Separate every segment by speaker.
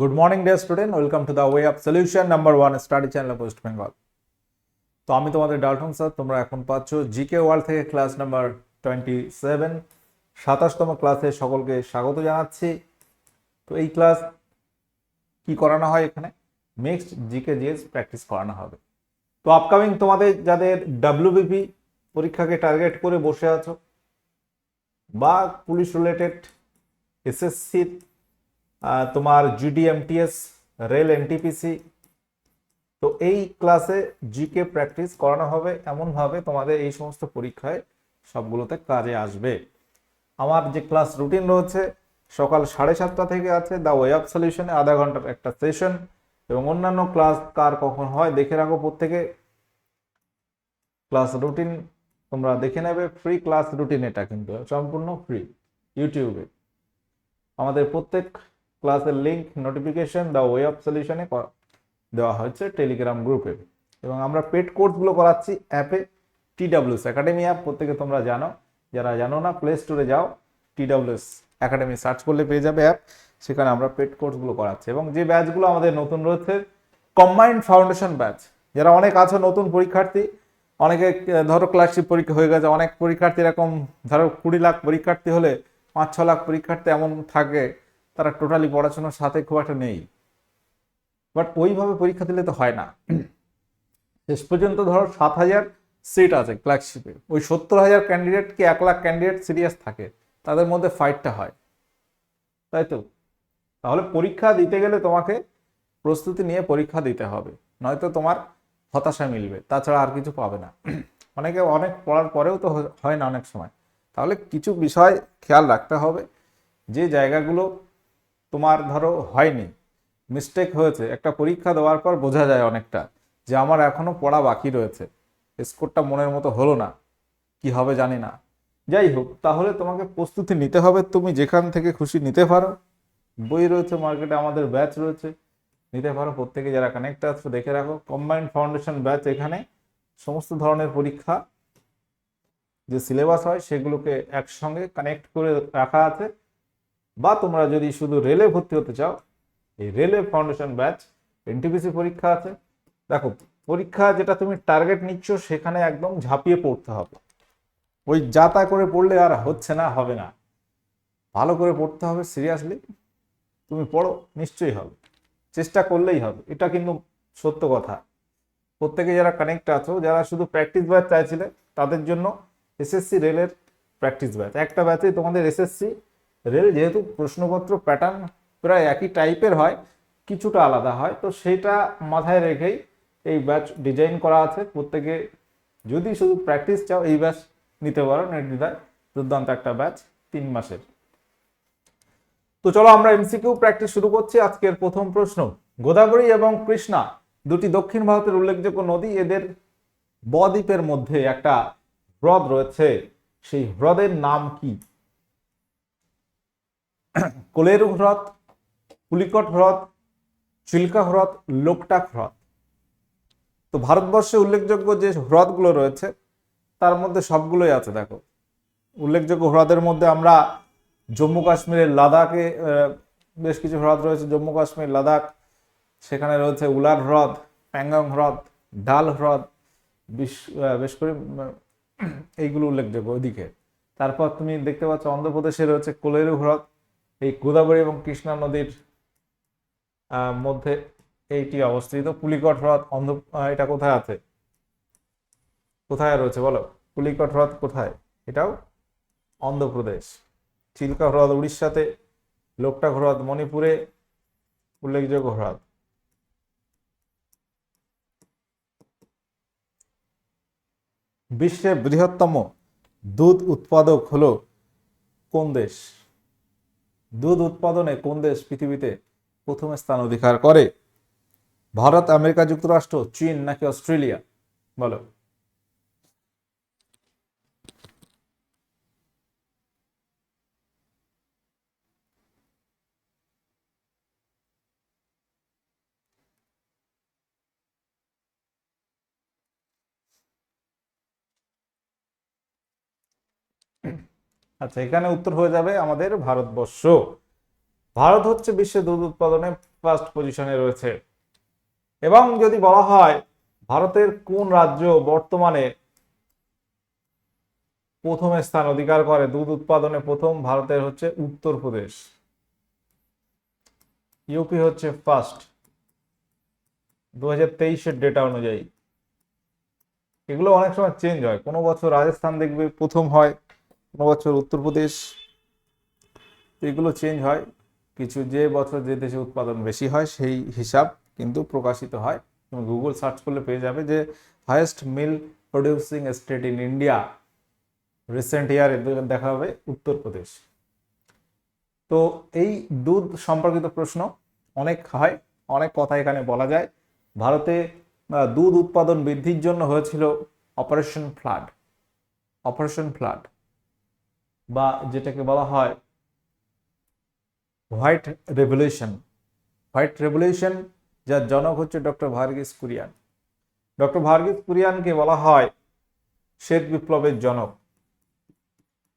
Speaker 1: Morning, dear student. Welcome to the Way Up Solution number one study channel of West Bengal. তো আমি তোমাদের Dalton sir তোমরা এখন পাচ্ছ জিকে ওয়ার্ল্ড থেকে ক্লাস নাম্বার টোয়েন্টি সেভেন সাতাশতম ক্লাসে সকলকে স্বাগত জানাচ্ছি তো এই ক্লাস কি করানো হয় এখানে মিক্সড জিকে জিএস প্র্যাকটিস করানো হবে তো আপকামিং তোমাদের যাদের ডাব্লিউবিপি পরীক্ষাকে টার্গেট করে বসে আছো বা পুলিশ রিলেটেড এসএসসি তোমার জিডিএমটিএস রেল এনটিপিসি তো এই ক্লাসে জিকে প্র্যাকটিস করানো হবে, এমনভাবে তোমাদের এই সমস্ত পরীক্ষায় সবগুলোতে কাজে আসবে। আমার যে ক্লাস রুটিন রয়েছে, সকাল সাড়ে সাতটা থেকে আছে দ্য ওয়ে অফ সলিউশনে আধা ঘণ্টার একটা সেশন এবং অন্যান্য ক্লাস কার কখন হয়, দেখে রাখো প্রত্যেকে। ক্লাস রুটিন তোমরা দেখে নেবে ফ্রি ক্লাস রুটিন এটা কিন্তু, সম্পূর্ণ ফ্রি ইউটিউবে আমাদের প্রত্যেক ক্লাসের link notification the way of সলিউশনে দেওয়া হয়েছে টেলিগ্রাম গ্রুপে এবং আমরা পেড কোর্সগুলো করাচ্ছি অ্যাপে টি টিডাব্লিউএস একাডেমি অ্যাপ প্রত্যেকে তোমরা জানো। যারা জানো না প্লে স্টোরে যাও টি টিডাব্লিউএস একাডেমি সার্চ করলে পেয়ে যাবে অ্যাপ সেখানে আমরা পেড কোর্সগুলো করাচ্ছি। এবং যে ব্যাচগুলো আমাদের নতুন রয়েছে কম্বাইন্ড ফাউন্ডেশন ব্যাচ যারা অনেক আছো, নতুন পরীক্ষার্থী, অনেকে ধরো ক্লাসশিপ পরীক্ষা হয়ে গেছে, অনেক পরীক্ষার্থী এরকম, ধরো কুড়ি লাখ পরীক্ষার্থী হলে পাঁচ ছ লাখ পরীক্ষার্থী এমন থাকে। তারা টোটালি পড়াশোনার সাথে খুব একটা নেই। বাট ওইভাবে পরীক্ষা দিলে তো হয় না। শেষ পর্যন্ত ধরো সাত হাজার সিট আছে ক্লার্কশিপে ওই সত্তর হাজার ক্যান্ডিডেট কি এক লাখ ক্যান্ডিডেট সিরিয়াস থাকে, তাদের মধ্যে ফাইটটা হয়। তাই তো? তাহলে পরীক্ষা দিতে গেলে তোমাকে প্রস্তুতি নিয়ে পরীক্ষা দিতে হবে। নয়তো তোমার হতাশা মিলবে। তাছাড়া আর কিছু পাবে না। অনেকে অনেক পড়ার পরেও তো হয় না অনেক সময়। তাহলে কিছু বিষয় খেয়াল রাখতে হবে। যে জায়গাগুলো তোমার ধরো হয়নি। মিস্টেক হয়েছে। একটা পরীক্ষা দেওয়ার পর বোঝা যায় অনেকটা যে আমার এখনও পড়া বাকি রয়েছে। স্কোরটা মনের মতো হলো না। কি হবে জানি না। যাই হোক, তাহলে তোমাকে প্রস্তুতি নিতে হবে। তুমি যেখান থেকে খুশি নিতে পারো। বই রয়েছে মার্কেটে আমাদের ব্যাচ রয়েছে। নিতে পারো, প্রত্যেকে যারা কানেক্ট আছো, দেখে রাখো। কম্বাইন্ড ফাউন্ডেশন ব্যাচ এখানে সমস্ত ধরনের পরীক্ষা যে সিলেবাস হয়, সেগুলোকে একসঙ্গে কানেক্ট করে রাখা আছে। বা তোমরা যদি শুধু রেলে ভর্তি হতে চাও, এই রেলে ফাউন্ডেশন ব্যাচ, এনটিপিসি পরীক্ষা আছে। দেখো, পরীক্ষা যেটা তুমি টার্গেট নিচ্ছ, সেখানে একদম ঝাঁপিয়ে পড়তে হবে। ওই যা তা করে পড়লে আর হচ্ছে না, হবে না। ভালো করে পড়তে হবে, সিরিয়াসলি। তুমি পড়ো, নিশ্চয়ই হবে। চেষ্টা করলেই হবে। এটা কিন্তু সত্য কথা। প্রত্যেকে যারা কানেক্ট আছো, যারা শুধু প্র্যাকটিস ব্যাচ চাইছিলে, তাদের জন্য এসএসসি রেলের প্র্যাকটিস ব্যাচ একটা ব্যাচে তোমাদের এসএসসি রেল যেহেতু প্রশ্নপত্র প্যাটার্ন প্রায় একই টাইপের হয়, কিছুটা আলাদা হয়, তো সেটা মাথায় রেখেই এই ব্যাচ ডিজাইন করা আছে। প্রত্যেকে যদি শুধু প্র্যাকটিস চাও, এই ব্যাচ নিতে পারো নির্দ্বিধায় দুর্দান্ত একটা ব্যাচ তিন মাসের। তো চলো আমরা এমসিকিউ প্র্যাকটিস শুরু করছি। আজকের প্রথম প্রশ্ন, গোদাবরী এবং কৃষ্ণা, দুটি দক্ষিণ ভারতের উল্লেখযোগ্য নদী, এদের বদ্বীপের মধ্যে একটা হ্রদ রয়েছে। সেই হ্রদের নাম কি? কোলেরু হ্রদ, পুলিকট হ্রদ, চিল্কা হ্রদ, লোকটাক হ্রদ। তো ভারতবর্ষে উল্লেখযোগ্য যে হ্রদগুলো রয়েছে, তার মধ্যে সবগুলোই আছে, দেখো। উল্লেখযোগ্য হ্রদের মধ্যে আমরা জম্মু কাশ্মীরের লাদাখে বেশ কিছু হ্রদ রয়েছে। জম্মু কাশ্মীর, লাদাখ, সেখানে রয়েছে উলার হ্রদ, প্যাংগং হ্রদ, ডাল হ্রদ, বিশ- বেশ করে এইগুলো উল্লেখযোগ্য ওইদিকে। তারপর তুমি দেখতে পাচ্ছ, অন্ধ্রপ্রদেশে রয়েছে কোলেরু হ্রদ এই গোদাবরী এবং কৃষ্ণা নদীর মধ্যে এইটি অবস্থিত। পুলিকট হ্রদ অন্ধ এটা কোথায় আছে? কোথায় রয়েছে বলো? পুলিকট হ্রদ কোথায়? এটাও অন্ধ্রপ্রদেশ। চিল্কা হ্রদ উড়িষ্যাতে লোকটাক হ্রদ মণিপুরে, উল্লেখযোগ্য হ্রদ। বিশ্বের বৃহত্তম দুধ উৎপাদক হলো কোন দেশ? দুধ উৎপাদনে কোন দেশ পৃথিবীতে প্রথম স্থান অধিকার করে? ভারত, আমেরিকা, যুক্তরাষ্ট্র, চীন নাকি অস্ট্রেলিয়া? বলো। আচ্ছা এখানে উত্তর হয়ে যাবে আমাদের ভারতবর্ষ। ভারত হচ্ছে বিশ্বে দুধ উৎপাদনে ফার্স্ট পজিশনে রয়েছে। এবং যদি বলা হয় ভারতের কোন রাজ্য বর্তমানে প্রথম স্থান অধিকার করে, দুধ উৎপাদনে প্রথম, ভারতের হচ্ছে উত্তরপ্রদেশ ইউপি হচ্ছে ফার্স্ট দু হাজার তেইশের ডেটা অনুযায়ী। এগুলো অনেক সময় চেঞ্জ হয়। কোনো বছর রাজস্থান দেখবে প্রথম হয় কোনো বছর উত্তরপ্রদেশ এগুলো চেঞ্জ হয়। কিছু যে বছর যে দেশে উৎপাদন বেশি হয়, সেই হিসাব কিন্তু প্রকাশিত হয়। তুমি গুগল সার্চ করলে পেয়ে যাবে যে highest milk producing state in India recent ইয়ারে দেখা হবে উত্তরপ্রদেশ তো এই দুধ সম্পর্কিত প্রশ্ন অনেক হয়, অনেক কথা এখানে বলা যায়। ভারতে দুধ উৎপাদন বৃদ্ধির জন্য হয়েছিল অপারেশন ফ্লাড অপারেশন ফ্লাড বা যেটাকে বলা হয় হোয়াইট রেভলিউশন। হোয়াইট রেভলিউশন, যার জনক হচ্ছে ডক্টর ভার্গিস কুরিয়ান। ডক্টর ভার্গিস কুরিয়ানকে বলা হয় শ্বেত বিপ্লবের জনক।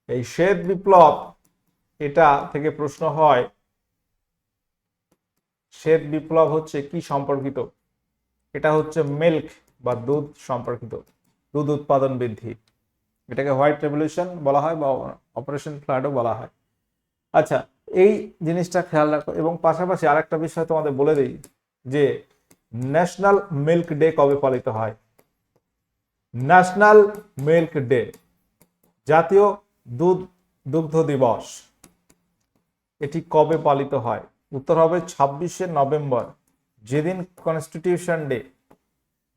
Speaker 1: এই শ্বেত বিপ্লব, এটা থেকে প্রশ্ন হয়, শ্বেত বিপ্লব হচ্ছে কি সম্পর্কিত? এটা হচ্ছে মিল্ক বা দুধ সম্পর্কিত, দুধ উৎপাদন বৃদ্ধি। এটাকে হোয়াইট রেভলিউশন বলা হয় বা অপারেশন ফ্লাডও বলা হয়। আচ্ছা এই জিনিসটা খেয়াল রাখো এবং পাশাপাশি আরেকটা বিষয় তোমাদের বলে দিই যে ন্যাশনাল মিল্ক ডে কবে পালিত হয়? ন্যাশনাল মিল্ক ডে, জাতীয় দুধ, দুগ্ধ দিবস, এটি কবে পালিত হয়? উত্তর হবে ছাব্বিশে নভেম্বর, যেদিন কনস্টিটিউশন ডে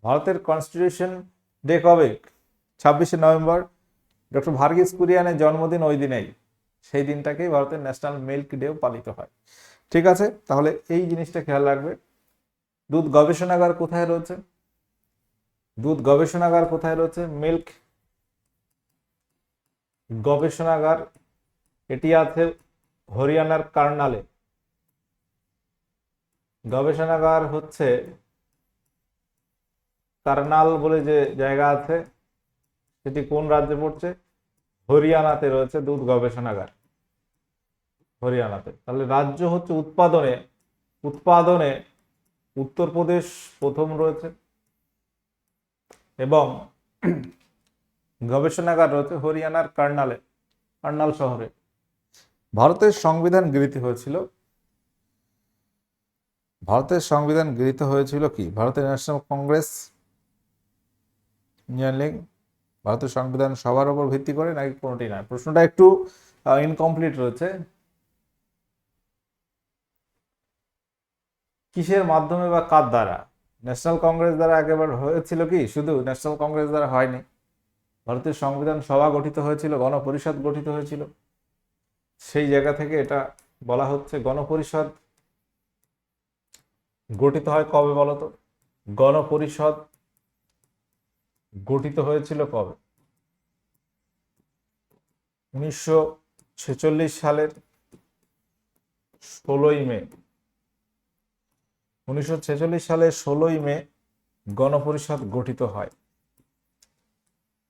Speaker 1: ভারতের কনস্টিটিউশন ডে কবে? ছাব্বিশে নভেম্বর ডক্টর ভার্গিস কুরিয়ানের জন্মদিন ওই দিনেই। সেই দিনটাকেই ভারতের ন্যাশনাল মিল্ক ডেও পালিত হয়। ঠিক আছে, তাহলে এই জিনিসটা খেয়াল রাখবে। দুধ গবেষণাগার কোথায় রয়েছে? দুধ গবেষণাগার কোথায় রয়েছে? মিল্ক গবেষণাগার এটি আছে হরিয়ানার কার্নালে। গবেষণাগার হচ্ছে কার্নাল বলে যে জায়গা আছে সেটি কোন রাজ্যে পড়ছে? হরিয়ানাতে রয়েছে দুধ গবেষণাগার। হরিয়ানাতে। তাহলে রাজ্য হচ্ছে উৎপাদনে উৎপাদনে উত্তরপ্রদেশ প্রথম রয়েছে। এবং গবেষণাগার রয়েছে হরিয়ানার কার্নালে, কার্নাল শহরে। ভারতের সংবিধান গৃহীত হয়েছিল। ভারতের সংবিধান গৃহীত হয়েছিল কি? ভারতের ন্যাশনাল কংগ্রেস, ইঞ্জিনিয়ারিং ভারতের সংবিধান সবার উপর ভিত্তি করে নাকি কোনোটি নয় প্রশ্নটা একটু ইনকমপ্লিট রয়েছে। কিসের মাধ্যমে বা কার দ্বারা? ন্যাশনাল কংগ্রেস দ্বারা একেবারে হয়েছিল কি? শুধু ন্যাশনাল কংগ্রেস দ্বারা হয়নি। ভারতের সংবিধান সভা গঠিত হয়েছিল, গণপরিষদ গঠিত হয়েছিল। সেই জায়গা থেকে এটা বলা হচ্ছে গণপরিষদ। গঠিত হয় কবে বলতো? গণপরিষদ গঠিত হয়েছিল কবে? উনিশশো ছেচল্লিশ সালের ষোলোই মে। উনিশশো ছেচল্লিশ সালের ষোলোই মে গণপরিষদ গঠিত হয়।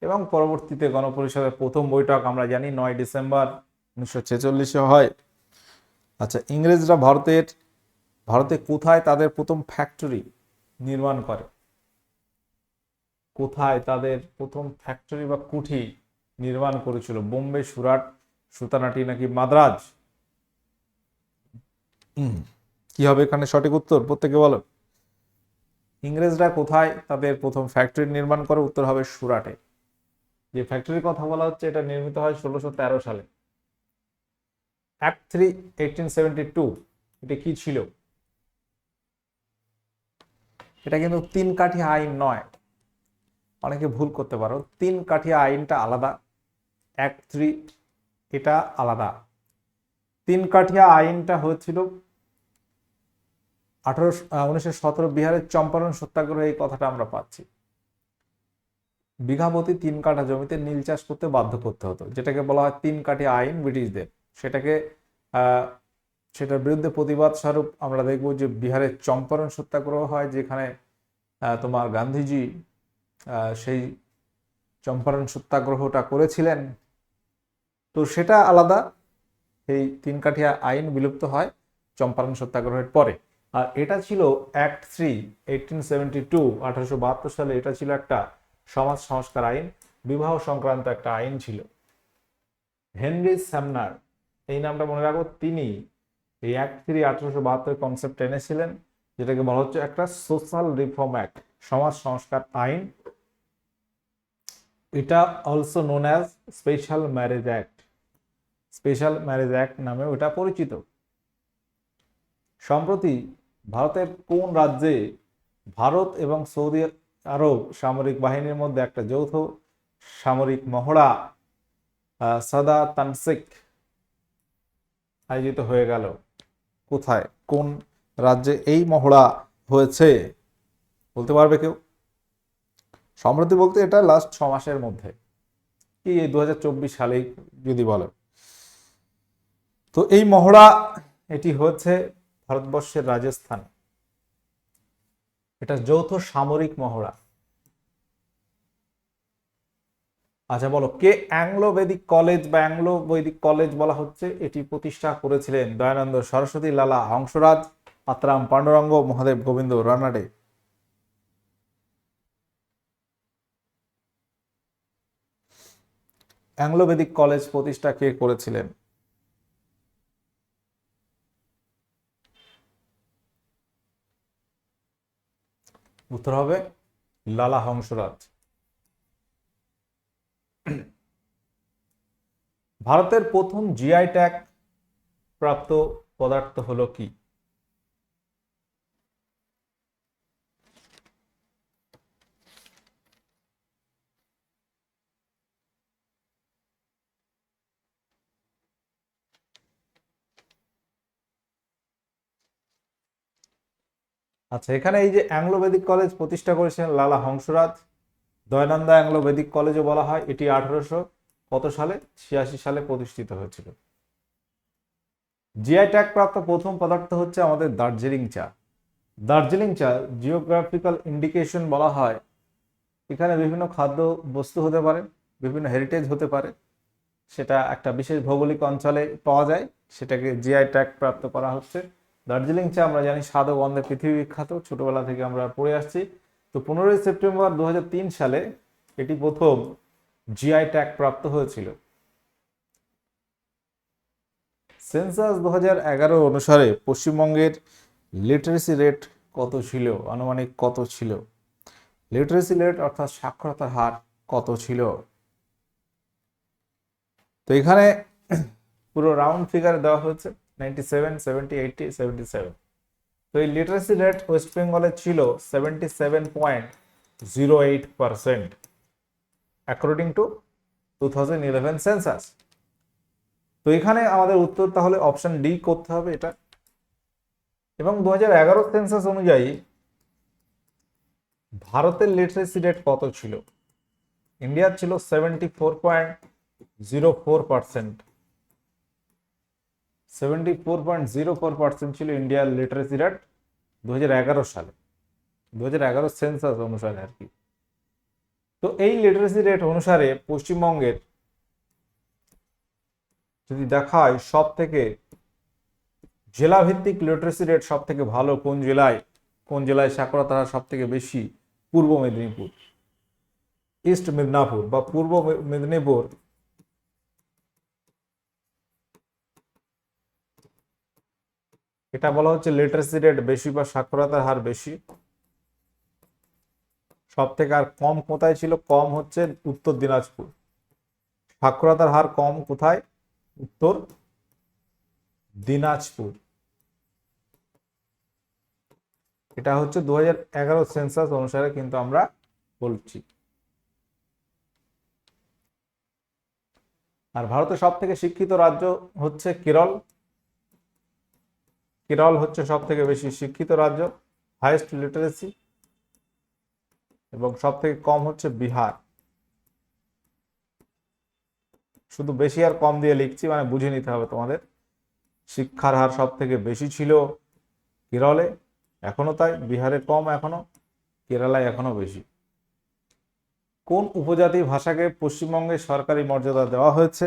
Speaker 1: এবং পরবর্তীতে গণপরিষদের প্রথম বৈঠক আমরা জানি নয় ডিসেম্বর উনিশশো ছেচল্লিশে হয়। আচ্ছা ইংরেজরা ভারতের, ভারতে কোথায় তাদের প্রথম ফ্যাক্টরি নির্মাণ করে? কোথায় তাদের প্রথম ফ্যাক্টরি বা কুঠি নির্মাণ করেছিল? বোম্বে সুরাট সুতানাটি নাকি মাদ্রাজ? কি হবে এখানে সঠিক উত্তর? প্রত্যেকে বলো। ইংরেজরা কোথায় তাদের প্রথম ফ্যাক্টরি নির্মাণ করে? উত্তর হবে সুরাটে। যে ফ্যাক্টরির কথা বলা হচ্ছে এটা নির্মিত হয় ষোলোশো তেরো সালে। Act three eighteen seventy two এটা কি ছিল? এটা কিন্তু তিন কাঠি আইন নয়। অনেকে ভুল করতে পারো। তিন কাঠিয়া আইনটা আলাদা অ্যাক্ট থ্রি, এটা আলাদা। তিন কাঠিয়া আইনটা হয়েছিল আঠারো উনিশশো সতেরো বিহারের চম্পারণ সত্যাগ্রহ এই কথাটা আমরা পাচ্ছি। বিঘাপতি তিন কাঠা জমিতে নীল চাষ করতে বাধ্য করতে হতো, যেটাকে বলা হয় তিন কাঠি আইন ব্রিটিশদের। সেটাকে সেটার বিরুদ্ধে প্রতিবাদ স্বরূপ আমরা দেখব যে বিহারের চম্পারণ সত্যাগ্রহ হয়, যেখানে তোমার গান্ধীজি সেই চম্পারণ সত্যাগ্রহটা করেছিলেন, তো সেটা আলাদা। এই তিন কাঠিয়া আইন বিলুপ্ত হয় চম্পারণ সত্যাগ্রহের পরে। আর এটা ছিল act three eighteen seventy two আঠারোশো বাহাত্তর সালে এটা ছিল একটা সমাজ সংস্কার আইন, বিবাহ সংক্রান্ত একটা আইন ছিল। হেনরি স্যামনার, এই নামটা মনে রাখো, তিনি এই অ্যাক্ট থ্রি আঠারোশো বাহাত্তর কনসেপ্ট এনেছিলেন, যেটাকে বলা হচ্ছে একটা সোশ্যাল রিফর্ম অ্যাক্ট সমাজ সংস্কার আইন। এটা also known as special marriage act special marriage act নামে ওটা পরিচিত। সম্প্রতি ভারতের কোন রাজ্যে ভারত এবং সৌদি আরব সামরিক বাহিনীর মধ্যে একটা যৌথ সামরিক মহড়া সাদা তানসিক আয়োজিত হয়ে গেল। কোথায়? কোন রাজ্যে এই মহড়া হয়েছে? বলতে পারবে কেউ? সম্প্রতি বলতে এটা লাস্ট ছ মাসের মধ্যে। কি, এই দুহাজার চব্বিশ সালেই যদি বলো তো এই মহড়া, এটি হচ্ছে ভারতবর্ষের রাজস্থান। এটা যৌথ সামরিক মহড়া। আচ্ছা বলো, কে অ্যাংলো বৈদিক কলেজ বা অ্যাংলো বৈদিক কলেজ বলা হচ্ছে? এটি প্রতিষ্ঠা করেছিলেন দয়ানন্দ সরস্বতী লালা হংসরাজ আত্রাম পাণ্ডুরঙ্গ, মহাদেব গোবিন্দ রানাডে। অ্যাংলো বৈদিক কলেজ প্রতিষ্ঠা কে করেছিলেন? উত্তর হবে লালা হংসরাজ। ভারতের প্রথম জিআই ট্যাগ প্রাপ্ত পদার্থ হলো কি? আচ্ছা এখানে এই যে অ্যাংলো বেদিক কলেজ প্রতিষ্ঠা করেছিলেন লালা হংসরাজ। দয়ানন্দা অ্যাংলো বেদিক কলেজও বলা হয়, এটি আঠারোশো কত সালে, ছিয়াশি সালে প্রতিষ্ঠিত হয়েছিল। জিআই ট্যাগ প্রাপ্ত প্রথম পদার্থ হচ্ছে আমাদের দার্জিলিং চা। দার্জিলিং চা জিওগ্রাফিক্যাল ইন্ডিকেশন বলা হয়, এখানে বিভিন্ন খাদ্য বস্তু হতে পারে, বিভিন্ন হেরিটেজ হতে পারে। সেটা একটা বিশেষ ভৌগোলিক অঞ্চলে পাওয়া যায়, সেটাকে জিআই ট্যাগ প্রাপ্ত করা হচ্ছে। দার্জিলিং চা আমরা জানি স্বাদ ও গন্ধে পৃথিবী বিখ্যাত। ছোটবেলা থেকে আমরা পড়ে আসছি। তো পনেরোই সেপ্টেম্বর দু হাজার তিন সালে এটি প্রথম জিআই ট্যাগ প্রাপ্ত হয়েছিল। সেন্সাস দু এগারো অনুসারে পশ্চিমবঙ্গের লিটারেসি রেট কত ছিল? আনুমানিক কত ছিল? লিটারেসি রেট অর্থাৎ সাক্ষরতার হার কত ছিল? তো এখানে পুরো রাউন্ড ফিগারে দেওয়া হয়েছে। নাইনটি তো এই লিটারেসি রেট ওয়েস্ট বেঙ্গলে ছিল seventy seven point zero eight percent according to two thousand eleven census তো এখানে আমাদের উত্তর তাহলে অপশন ডি করতে হবে এটা। এবং দু হাজার এগারো সেন্সাস অনুযায়ী ভারতের লিটারেসি রেট কত ছিল? ইন্ডিয়ার ছিল seventy four point zero four percent seventy four point zero four percent ছিল ইন্ডিয়ার লিটারেসি রেট দু হাজার এগারো সালে। দু হাজার এগারো সেন্সাস অনুসারে আর কি। তো এই লিটারেসি রেট অনুসারে পশ্চিমবঙ্গের যদি দেখা হয় সব থেকে জেলা ভিত্তিক লিটারেসি রেট সব থেকে ভালো কোন জেলায়? কোন জেলায় সাক্ষরতার হার সব থেকে বেশি? পূর্ব মেদিনীপুর ইস্ট মিদনাপুর বা পূর্ব মেদিনীপুর এটা বলা হচ্ছে লিটারেসি রেট বেশি বা সাক্ষরতার হার বেশি। সব থেকে আর কম কোথায় ছিল? কম হচ্ছে উত্তর দিনাজপুর। সাক্ষরতার হার কম কোথায়? উত্তর দিনাজপুর। এটা হচ্ছে দু হাজার এগারো সেন্সাস অনুসারে কিন্তু আমরা বলছি। আর ভারতের সব থেকে শিক্ষিত রাজ্য হচ্ছে কেরল। কেরল হচ্ছে সব থেকে বেশি শিক্ষিত রাজ্য হাইয়েস্ট লিটারেসি এবং সব থেকে কম হচ্ছে বিহার। শুধু বেশি আর কম দিয়ে লিখছি মানে বুঝে নিতে হবে তোমাদের। শিক্ষার হার সব থেকে বেশি ছিল কেরলে, এখনও তাই। বিহারে কম এখনও, কেরালায় এখনও বেশি। কোন উপজাতি ভাষাকে পশ্চিমবঙ্গে সরকারি মর্যাদা দেওয়া হয়েছে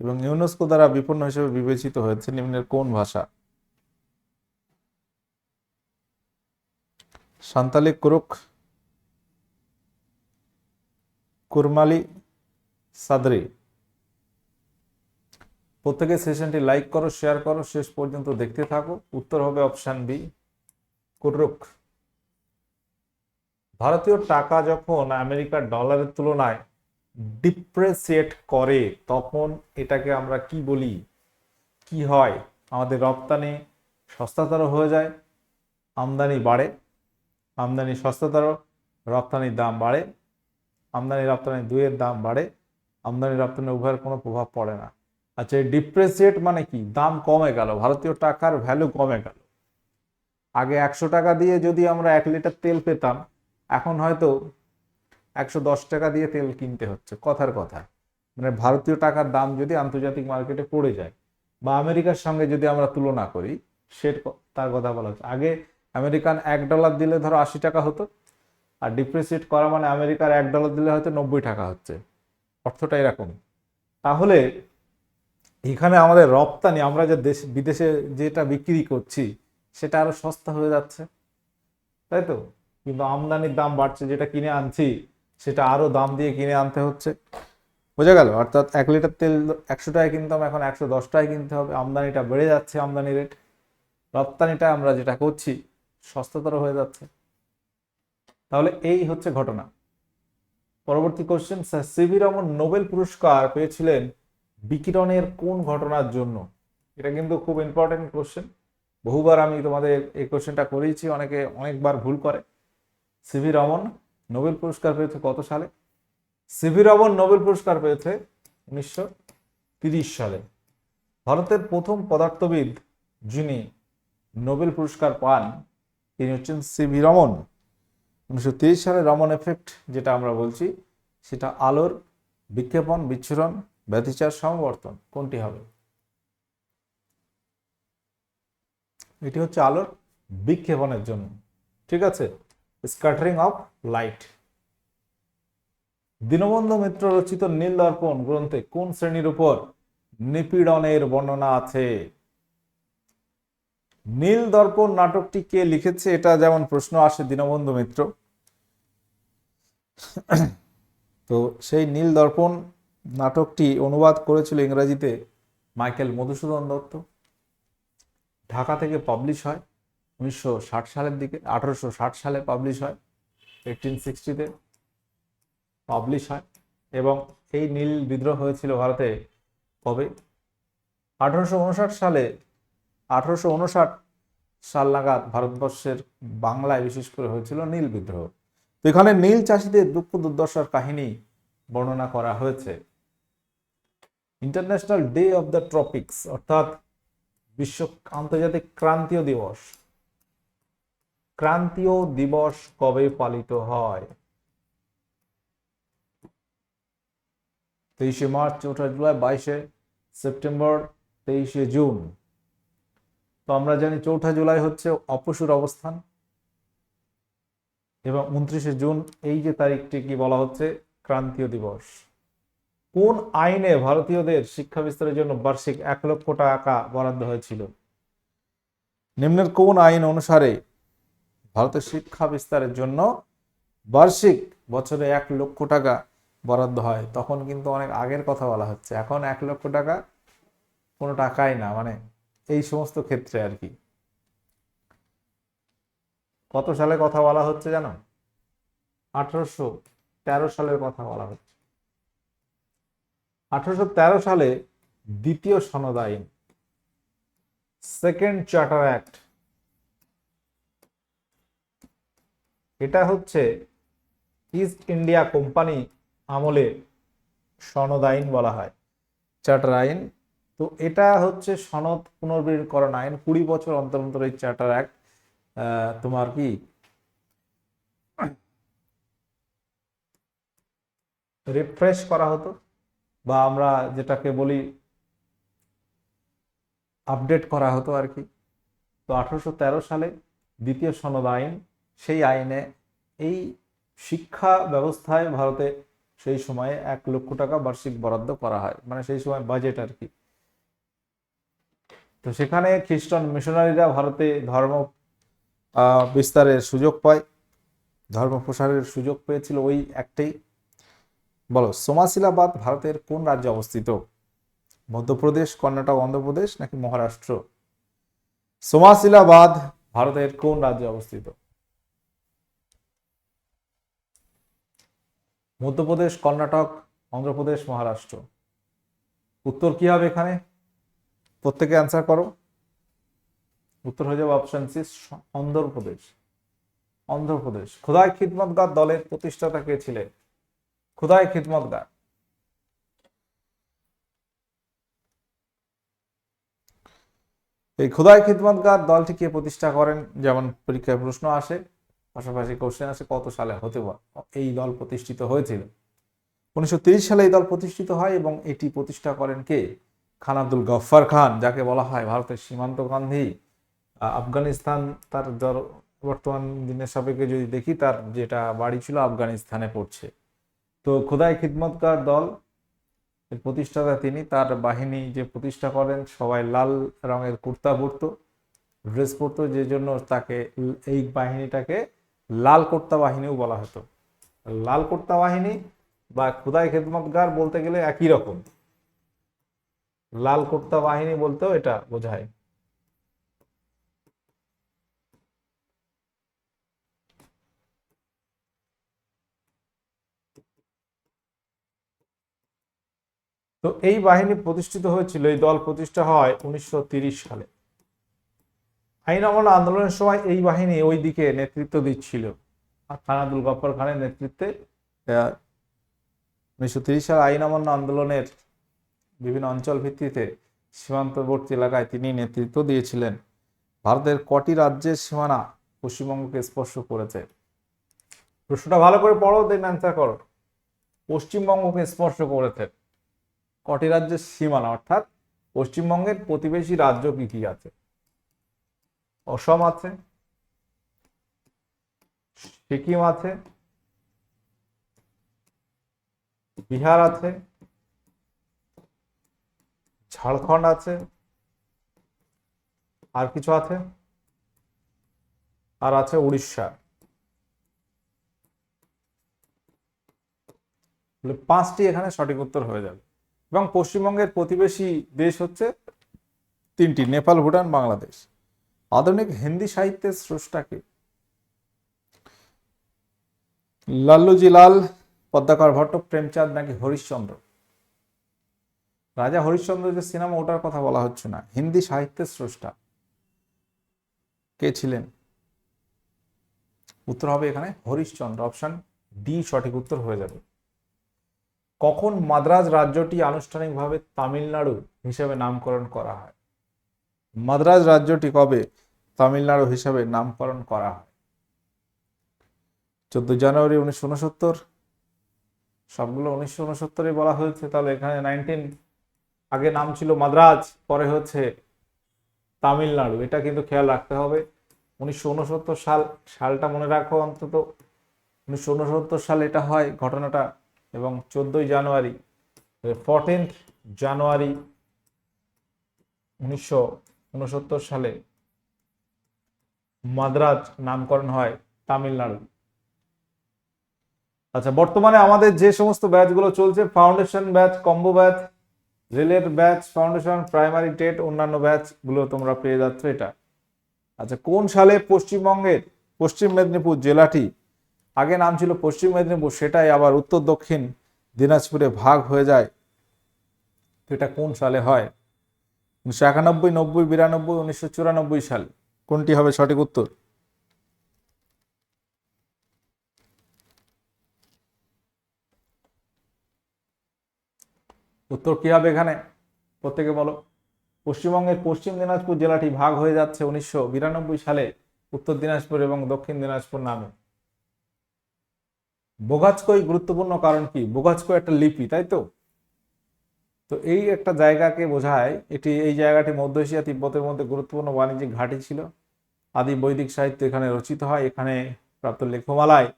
Speaker 1: এবং ইউনেস্কো দ্বারা বিপন্ন হিসেবে বিবেচিত হয়েছে? নিম্নের কোন ভাষা? সান্তালি কুরুক কুরমালি সাদরি। প্রত্যেকে সেশনটি লাইক করো, শেয়ার করো, শেষ পর্যন্ত দেখতে থাকো। উত্তর হবে অপশান বি কুরুক ভারতীয় টাকা যখন আমেরিকার ডলারের তুলনায় ডিপ্রেসিয়েট করে, তখন এটাকে আমরা কি বলি? কি হয়? আমাদের রপ্তানি সস্তাতর হয়ে যায়, আমদানি বাড়ে। আমদানি সস্তাতর রপ্তানির দাম বাড়ে। আমদানি রপ্তানি দুইয়ের দাম বাড়ে। আমদানি রপ্তানি উভয়ের কোনো প্রভাব পড়ে না। আচ্ছা এই ডিপ্রেসিয়েট মানে কি? দাম কমে গেল, ভারতীয় টাকার ভ্যালু কমে গেল। আগে একশো টাকা দিয়ে যদি আমরা এক লিটার তেল পেতাম, এখন হয়তো একশো দশ টাকা দিয়ে তেল কিনতে হচ্ছে, কথার কথা। মানে ভারতীয় টাকার দাম যদি আন্তর্জাতিক মার্কেটে পড়ে যায়, বা আমেরিকার সঙ্গে যদি আমরা তুলনা করি সে তার কথা বলা হচ্ছে। আগে আমেরিকান এক ডলার দিলে ধরো আশি টাকা হতো, আর ডিপ্রিসিয়েট করা মানে আমেরিকার এক ডলার দিলে হয়তো নব্বই টাকা হচ্ছে। অর্থটা এরকম। তাহলে এখানে আমাদের রপ্তানি, আমরা যে দেশ, বিদেশে যেটা বিক্রি করছি, সেটা আরও সস্তা হয়ে যাচ্ছে। তাই তো? কিন্তু আমদানির দাম বাড়ছে, যেটা কিনে আনছি, সেটা আরও দাম দিয়ে কিনে আনতে হচ্ছে। বোঝা গেল? অর্থাৎ এক লিটার তেল একশো টাকায় কিনতাম, এখন একশো দশ টাকায় কিনতে হবে। আমদানিটা বেড়ে যাচ্ছে, আমদানি রেট রপ্তানিটা আমরা যেটা করছি সস্তাতর হয়ে যাচ্ছে। তাহলে এই হচ্ছে ঘটনা। পরবর্তী question sir CV Raman Nobel পুরস্কার পেয়েছিলেন বিকিরণের কোন ঘটনার জন্য? এটা কিন্তু খুব ইম্পর্টেন্ট কোশ্চেন বহুবার আমি তোমাদের এই কোশ্চেনটা করেইছি, অনেকে অনেকবার ভুল করে। সিভি রমন নোবেল পুরস্কার পেয়েছে কত সালে? সিভি রমন নোবেল পুরস্কার পেয়েছে উনিশশো সালে। ভারতের প্রথম পদার্থবিদ যিনি নোবেল পুরস্কার পান তিনি হচ্ছেন সিভি রমন। উনিশশো সালে রমন এফেক্ট যেটা আমরা বলছি, সেটা আলোর বিক্ষেপণ, বিচ্ছুরণ, ব্যতিচার, সমবর্তন কোনটি হবে? এটি হচ্ছে আলোর বিক্ষেপণের জন্য। ঠিক আছে? Scattering of light Dinabandhu Mitra রচিত নীল দর্পণ গ্রন্থে কোন শ্রেণির উপর নিপীড়নের বর্ণনা আছে? নীল দর্পণ নাটকটি কে লিখেছে? এটা যেমন প্রশ্ন আসে দীনবন্ধু মিত্র। তো সেই নীল দর্পণ নাটকটি অনুবাদ করেছিল ইংরেজিতে মাইকেল মধুসূদন দত্ত। ঢাকা থেকে পাবলিশ হয়। উনিশশো ষাট সালের দিকে, আঠারোশো ষাট সালে পাবলিশ হয়। এইটিন সিক্সটিতে পাবলিশ হয়। এবং এই নীল বিদ্রোহ হয়েছিল ভারতে কবে? আঠারোশো উনষাট সালে আঠারোশো উনষাট সাল নাগাদ ভারতবর্ষের বাংলায় বিশেষ করে হয়েছিল নীল বিদ্রোহ। তো এখানে নীল চাষিদের দুঃখ দুর্দশার কাহিনী বর্ণনা করা হয়েছে। International day of the tropics, অর্থাৎ বিশ্ব আন্তর্জাতিক ক্রান্তীয় দিবস। ক্রান্তীয় দিবস কবে পালিত হয়? তেইশে মার্চ চৌঠা জুলাই, বাইশে সেপ্টেম্বর, তেইশে জুন। তো আমরা জানি চৌঠা জুলাই হচ্ছে অপসুর অবস্থান এবং উনত্রিশে জুন এই যে তারিখটি কি বলা হচ্ছে? ক্রান্তীয় দিবস। কোন আইনে ভারতীয়দের শিক্ষা বিস্তারের জন্য বার্ষিক এক লক্ষ টাকা বরাদ্দ হয়েছিল? নিম্নের কোন আইন অনুসারে ভারতের শিক্ষা বিস্তারের জন্য বার্ষিক বছরে এক লক্ষ টাকা বরাদ্দ হয়? তখন কিন্তু অনেক আগের কথা বলা হচ্ছে। এখন এক লক্ষ টাকা কোনো টাকাই না মানে এই সমস্ত ক্ষেত্রে আর কি। কত সালে কথা বলা হচ্ছে জানো? আঠারোশো তেরো সালের কথা বলা হচ্ছে। আঠারোশো তেরো সালে দ্বিতীয় সনদ আইন, সেকেন্ড চার্টার অ্যাক্ট। এটা হচ্ছে ইস্ট ইন্ডিয়া কোম্পানি আমলে সনদ আইন বলা হয়, চার্টার আইন তো এটা হচ্ছে সনদ পুনর্বীকরণ আইন কুড়ি বছর অন্তর অন্তর এই চার্টার অ্যাক্ট তোমার কি? রিফ্রেশ করা হতো বা আমরা যেটাকে বলি আপডেট করা হতো আর কি। তো আঠারোশো তেরো সালে দ্বিতীয় সনদ আইন, সেই আইনে এই শিক্ষা ব্যবস্থায় ভারতে সেই সময়ে এক লক্ষ টাকা বার্ষিক বরাদ্দ করা হয়। মানে সেই সময় বাজেট আর কি। তো সেখানে খ্রিস্টান মিশনারিরা ভারতে ধর্ম বিস্তারের সুযোগ পায়। ধর্ম প্রসারের সুযোগ পেয়েছিল ওই একটাই বলো, সোমাশিলাবাদ ভারতের কোন রাজ্যে অবস্থিত? মধ্যপ্রদেশ, কর্ণাটক, অন্ধ্রপ্রদেশ নাকি মহারাষ্ট্র? সোমাশিলাবাদ ভারতের কোন রাজ্যে অবস্থিত? মধ্যপ্রদেশ, কর্ণাটক, অন্ধ্রপ্রদেশ, মহারাষ্ট্র। উত্তর কি হবে এখানে? প্রত্যেকে অ্যান্সার করো। উত্তর হয়ে যাবে অপশন সি অন্ধ্রপ্রদেশ। অন্ধ্রপ্রদেশ। খোদাই খিদমতগার দলের প্রতিষ্ঠাতা কে ছিলেন? খোদাই খিদমতগার। এই খোদাই খিদমতগার দলটি কে প্রতিষ্ঠা করেন? যেমন পরীক্ষায় প্রশ্ন আসে, পাশাপাশি কোশ্চেন আসে, কত সালে হতে এই দল প্রতিষ্ঠিত হয়েছিল। উনিশশো সালে এই দল প্রতিষ্ঠিত হয় এবং এটি প্রতিষ্ঠা করেন কে? খান আব্দুল গফফার খান, যাকে বলা হয় ভারতের সীমান্ত গান্ধী। আফগানিস্তান তার বর্তমান দিনের সাপেক্ষে যদি দেখি, তার যেটা বাড়ি ছিল আফগানিস্তানে পড়ছে। তো খোদাই খিদমতকার দল প্রতিষ্ঠাতা তিনি, তার বাহিনী যে প্রতিষ্ঠা করেন, সবাই লাল রঙের কুর্তা পরতো, ড্রেস পরতো, যে জন্য তাকে এই বাহিনীটাকে লাল কুর্তা বাহিনীও বলা হতো। লাল কুর্তা বাহিনী বা খোদাই খেদমতগার বলতে গেলে একই রকম। লাল কুর্তা বাহিনী বলতেও এটা বোঝায়। তো এই বাহিনী প্রতিষ্ঠিত হয়েছিল, এই দল প্রতিষ্ঠা হয় উনিশশো সালে। আইন আমল আন্দোলনের সময় এই বাহিনী ওই দিকে নেতৃত্ব দিচ্ছিল। আব্দুল গফর খানের নেতৃত্বে উনিশশো সাল আইন অমান্য আন্দোলনের বিভিন্ন অঞ্চল ভিত্তিতে সীমান্তবর্তী এলাকায় তিনি নেতৃত্ব দিয়েছিলেন। ভারতের কটি রাজ্যের সীমানা পশ্চিমবঙ্গকে স্পর্শ করেছে। প্রশ্নটা ভালো করে পড়ো দেন অ্যান্সার করো। পশ্চিমবঙ্গকে স্পর্শ করেছে। কটি রাজ্যের সীমানা? অর্থাৎ পশ্চিমবঙ্গের প্রতিবেশী রাজ্য কি কি আছে? অসম আছে, সিকিম আছে, বিহার আছে ঝাড়খণ্ড আছে। আর কিছু আছে? আর আছে উড়িষ্যা। পাঁচটি এখানে সঠিক উত্তর হয়ে যাবে। এবং পশ্চিমবঙ্গের প্রতিবেশী দেশ হচ্ছে তিনটি, নেপাল, ভুটান, বাংলাদেশ। আধুনিক হিন্দি সাহিত্যের স্রষ্টাকে লাল্লুজি লাল, পদ্মাকর ভট্ট, প্রেমচাঁদ নাকি হরিশ্চন্দ্র? রাজা হরিশ্চন্দ্র যে সিনেমা ওটার কথা বলা হচ্ছে না। হিন্দি সাহিত্যের স্রষ্টা। কে ছিলেন? উত্তর হবে এখানে হরিশ্চন্দ্র। অপশন ডি সঠিক উত্তর হয়ে যাবে। কখন মাদ্রাজ রাজ্যটি আনুষ্ঠানিকভাবে তামিলনাড়ু হিসেবে নামকরণ করা হয়? মাদ্রাজ রাজ্যটি কবে তামিলনাড়ু হিসেবে নামকরণ করা হয়? চোদ্দ জানুয়ারি উনিশশো উনসত্তর। সবগুলো উনিশশো উনসত্তরে বলা হয়েছে, তাহলে এখানে নাইনটিন আগে নাম ছিল মাদ্রাজ, পরে হচ্ছে তামিলনাড়ু। এটা কিন্তু খেয়াল রাখতে হবে। উনিশশো উনসত্তর সাল, সালটা মনে রাখো অন্তত। উনিশশো উনসত্তর সাল এটা হয় ঘটনাটা, এবং চোদ্দই জানুয়ারি ফোরটিন্থ জানুয়ারি উনিশশো উনসত্তর সালে মাদ্রাজ নামকরণ হয় তামিলনাড়ু। আচ্ছা বর্তমানে আমাদের যে সমস্ত ব্যাচগুলো চলছে ফাউন্ডেশন ব্যাচ কম্বো ব্যাচ রেলের ব্যাচ ফাউন্ডেশন, প্রাইমারি টেট, অন্যান্য ব্যাচগুলো তোমরা পেয়ে যাচ্ছ এটা। আচ্ছা কোন সালে পশ্চিমবঙ্গের পশ্চিম মেদিনীপুর জেলাটি? আগে নাম ছিল পশ্চিম মেদিনীপুর, সেটাই আবার উত্তর দক্ষিণ দিনাজপুরে ভাগ হয়ে যায়। এটা কোন সালে হয়? উনিশশো একানব্বই, নব্বই, বিরানব্বই, উনিশশো চুরানব্বই সাল। কোনটি হবে সঠিক উত্তর? উত্তর কী হবে এখানে? প্রত্যেকে বলো। পশ্চিমবঙ্গের পশ্চিম দিনাজপুর জেলাটি ভাগ হয়ে যাচ্ছে উনিশশো বিরানব্বই সালে উত্তর দিনাজপুর এবং দক্ষিণ দিনাজপুর নামে। বোগাজকই গুরুত্বপূর্ণ কারণ কি? বোগাজকই একটা লিপি, তাই তো? তো এই একটা জায়গাকে বোঝায়, এটি এই জায়গাটি মধ্য এশিয়া তিব্বতের মধ্যে গুরুত্বপূর্ণ বাণিজ্যিক ঘাঁটি ছিল। আদি বৈদিক সাহিত্য এখানে রচিত হয়। এখানে প্রাপ্ত লেখমালায়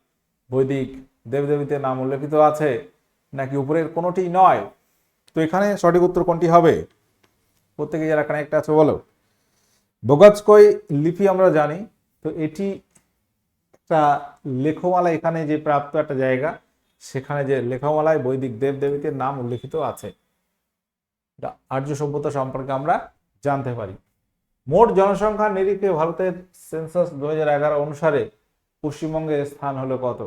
Speaker 1: বৈদিক দেবদেবীদের নাম উল্লেখিত আছে। নাকি উপরের কোনোটি নয়? তো এখানে সঠিক উত্তর কোনটি হবে? প্রত্যেকে যারা কানেক্ট আছে বলো। বোগাজকই লিপি আমরা জানি, তো এটি একটা লেখমালা, এখানে যে প্রাপ্ত একটা জায়গা, সেখানে যে লেখমালায় বৈদিক দেব দেবীদের নাম উল্লেখিত আছে। আর্য সভ্যতা সম্পর্কে আমরা জানতে পারি। মোট জনসংখ্যার নিরিখে ভারতের সেন্সাস দু হাজার এগারো অনুসারে পশ্চিমবঙ্গের স্থান হলো কত?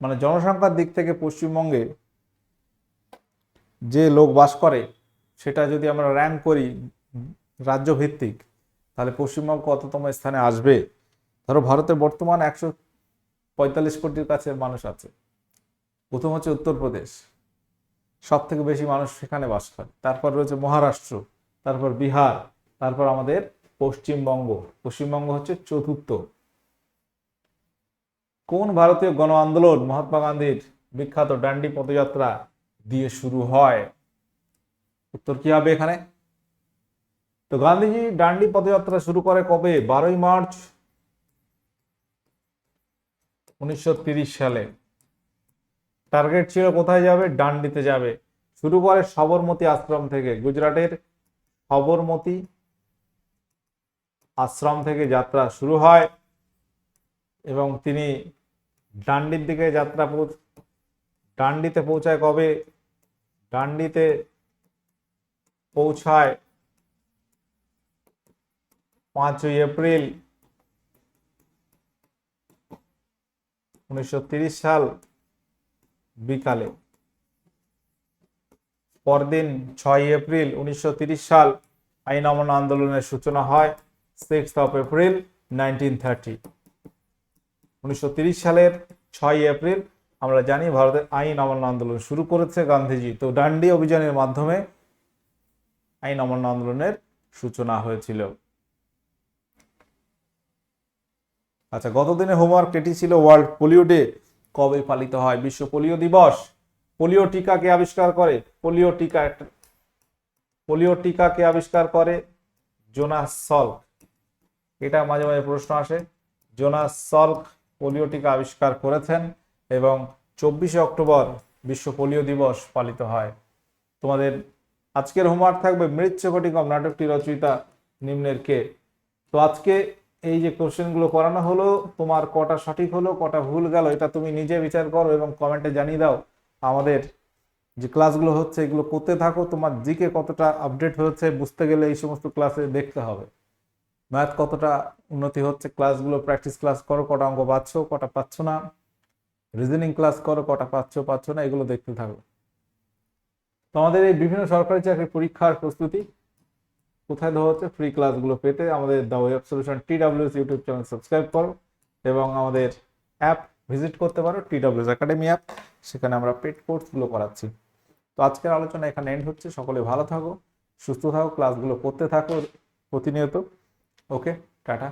Speaker 1: মানে জনসংখ্যার দিক থেকে পশ্চিমবঙ্গে যে লোক বাস করে, সেটা যদি আমরা র্যাঙ্ক করি রাজ্য ভিত্তিক তাহলে পশ্চিমবঙ্গ কততম স্থানে আসবে? ধরো ভারতে বর্তমান একশো পঁয়তাল্লিশ কোটির কাছে মানুষ আছে। প্রথম হচ্ছে উত্তরপ্রদেশ। সব থেকে বেশি মানুষ সেখানে বাস করে। তারপর রয়েছে মহারাষ্ট্র, তারপর বিহার, তারপর আমাদের পশ্চিমবঙ্গ। পশ্চিমবঙ্গ হচ্ছে চতুর্থ। কোন ভারতীয় গণ আন্দোলন? মহাত্মা গান্ধীর বিখ্যাত ডান্ডি পদযাত্রা। দিয়ে শুরু হয়। উত্তর কি হবে এখানে? তো গান্ধীজি ডান্ডি পদযাত্রা শুরু করে কবে? বারোই মার্চ উনিশশো সালে। টার্গেট ছিল কোথায় যাবে? ডান্ডিতে যাবে। শুরু করে সবরমতী আশ্রম থেকে। গুজরাটের সবরমতী আশ্রম থেকে যাত্রা শুরু হয় এবং তিনি ডান্ডির দিকে যাত্রা ডান্ডিতে পৌঁছায় কবে? ডান্ডিতে পৌঁছায় পাঁচই এপ্রিল উনিশশো সাল বিকালে। পরদিন ছয় এপ্রিল উনিশশো সাল আইন অমান্য আন্দোলনের সূচনা হয় six of April nineteen thirty উনিশশো সালের ছয় এপ্রিল আমরা জানি ভারতের আইন অমান্য আন্দোলন শুরু করেছে গান্ধীজি। তো ডান্ডি অভিযানের মাধ্যমে আইন অমান্য আন্দোলনের সূচনা হয়েছিল। আচ্ছা গতদিনে হোমওয়ার্ক এটি ছিল ওয়ার্ল্ড পোলিও ডে। কবে পালিত হয়? বিশ্ব পোলিও দিবস। পোলিও টিকা কে আবিষ্কার করে? পোলিও টিকা পোলিও টিকা কে আবিষ্কার করে? Jonas Salk. এটা মাঝে মাঝে প্রশ্ন আসে। জোনাস সল্ক পোলিও টিকা আবিষ্কার করেছেন। এবং চব্বিশে অক্টোবর বিশ্ব পোলিও দিবস পালিত হয়। তোমাদের আজকের হোমওয়ার্ক থাকবে মৃচ্ছকটিকম নাটকটি রচয়িতা নিম্নের কে? তো আজকে এই যে কোশ্চেনগুলো করানো হলো, তোমার কটা সঠিক হলো, কটা ভুল গেল, এটা তুমি নিজে বিচার করো এবং কমেন্টে জানিয়ে দাও। আমাদের যে ক্লাসগুলো হচ্ছে, এগুলো করতে থাকো, তোমার জিকে কতটা আপডেট হয়েছে, বুঝতে গেলে এই সমস্ত ক্লাসে দেখতে হবে। ম্যাথ কতটা উন্নতি হচ্ছে ক্লাসগুলো প্র্যাকটিস ক্লাস করো, কটা অঙ্ক পাচ্ছ কটা পাচ্ছ না। রিজনিং ক্লাস করো, কটা পাচ্ছ পাচ্ছ না, এগুলো দেখতে থাকো। আমাদের এই বিভিন্ন সরকারি চাকরি পরীক্ষার প্রস্তুতি কোথায় দেওয়া হচ্ছে? ফ্রি ক্লাসগুলো পেতে আমাদের the web solution T WS YouTube channel subscribe করো এবং আমাদের অ্যাপ ভিজিট করতে পারো টি ডাব্লিউএস একাডেমি অ্যাপ সেখানে আমরা পেড কোর্সগুলো করাচ্ছি। তো আজকের আলোচনা এখানে এন্ড হচ্ছে। সকলে ভালো থাকো, সুস্থ থাকো ক্লাসগুলো করতে থাকো প্রতিনিয়ত। Okay tata.